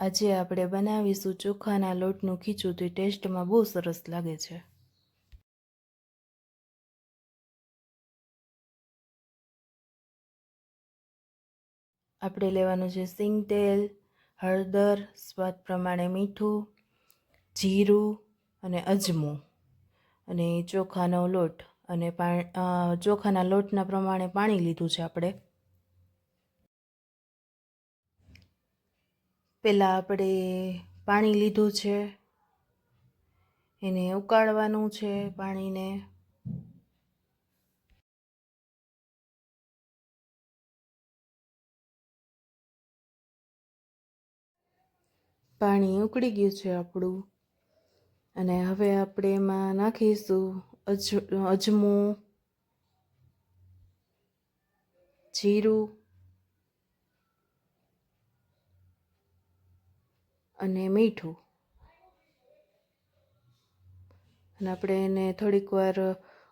આજે આપણે બનાવીશું ચોખાના લોટનું ખીચું તે ટેસ્ટમાં બહુ સરસ લાગે છે. આપણે લેવાનું છે સિંગ તેલ, હળદર, સ્વાદ પ્રમાણે મીઠું, જીરું અને અજમો અને ચોખાનો લોટ અને ચોખાના લોટના પ્રમાણે પાણી લીધું છે આપણે. પહેલાં આપણે પાણી લીધું છે, એને ઉકાળવાનું છે પાણીને. પાણી ઉકળી ગયું છે આપણું. અને હવે આપણે એમાં નાખીશું અજ, અજમું, જીરું અને મીઠું. અને આપણે એને થોડીક વાર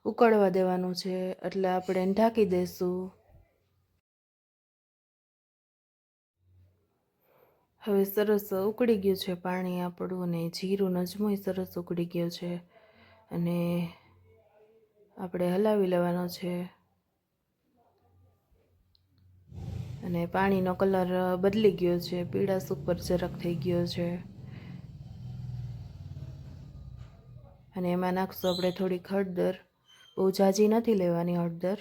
ઉકળવા દેવાનું છે, એટલે આપણે એને ઢાંકી દઈશું હવે સરસ ઉકળી ગયું છે પાણી આપણું અને જીરું નજમોય સરસ ઉકળી ગયો છે. અને આપણે હલાવી લેવાનો છે. અને પાણીનો કલર બદલી ગયો છે, પીળાશ ઉપર જરાક થઈ ગયો છે. અને એમાં નાખશું આપણે થોડીક હળદર. બહુ જાજી નથી લેવાની હળદર.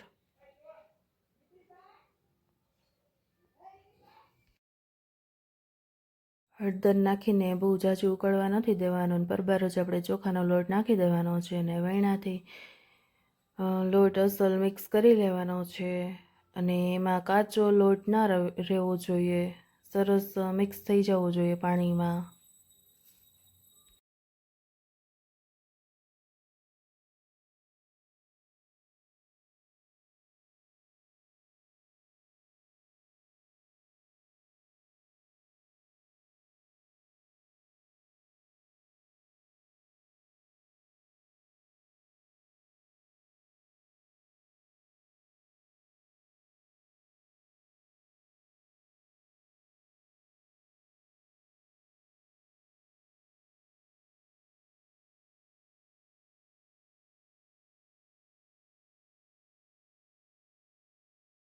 હળદર નાખીને બહુ જાજુ ઉકળવા નથી દેવાનો અને પરબાર જ આપણે ચોખાનો લોટ નાખી દેવાનો છે અને વૈણાથી લોટ અસલ મિક્સ કરી લેવાનો છે. અને એમાં કાચો લોટ ના રહેવો જોઈએ. સરસ મિક્સ થઈ જવો જોઈએ પાણીમાં.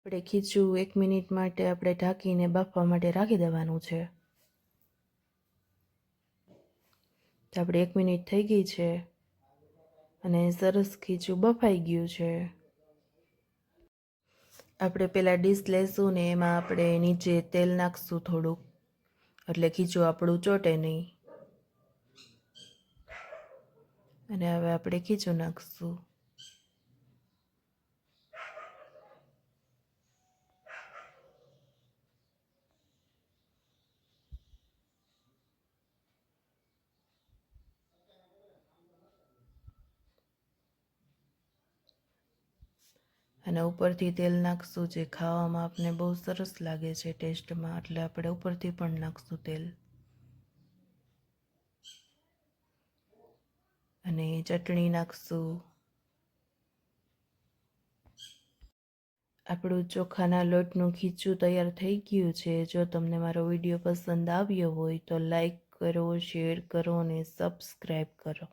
આપણે ખીચું એક મિનિટ માટે આપણે ઢાંકીને બાફવા માટે રાખી દેવાનું છે. તો આપણે એક મિનિટ થઈ ગઈ છે અને સરસ ખીચું બફાઈ ગયું છે. આપણે પહેલાં ડીશ લેશું ને એમાં આપણે નીચે તેલ નાખશું થોડુંક. એટલે ખીચું આપણું ચોટે નહીં. અને હવે આપણે ખીચું નાખશું. અને ઉપરથી તેલ નાખશું જે ખાવામાં આપને બહુ સરસ લાગે છે ટેસ્ટમાં, એટલે આપણે ઉપરથી પણ નાખશું તેલ. અને ચટણી નાખશું. આપણું ચોખાના લોટનું ખીચું તૈયાર થઈ ગયું છે. જો તમને મારો વીડિયો પસંદ આવ્યો હોય તો લાઈક કરો, શેર કરો અને સબસ્ક્રાઈબ કરો.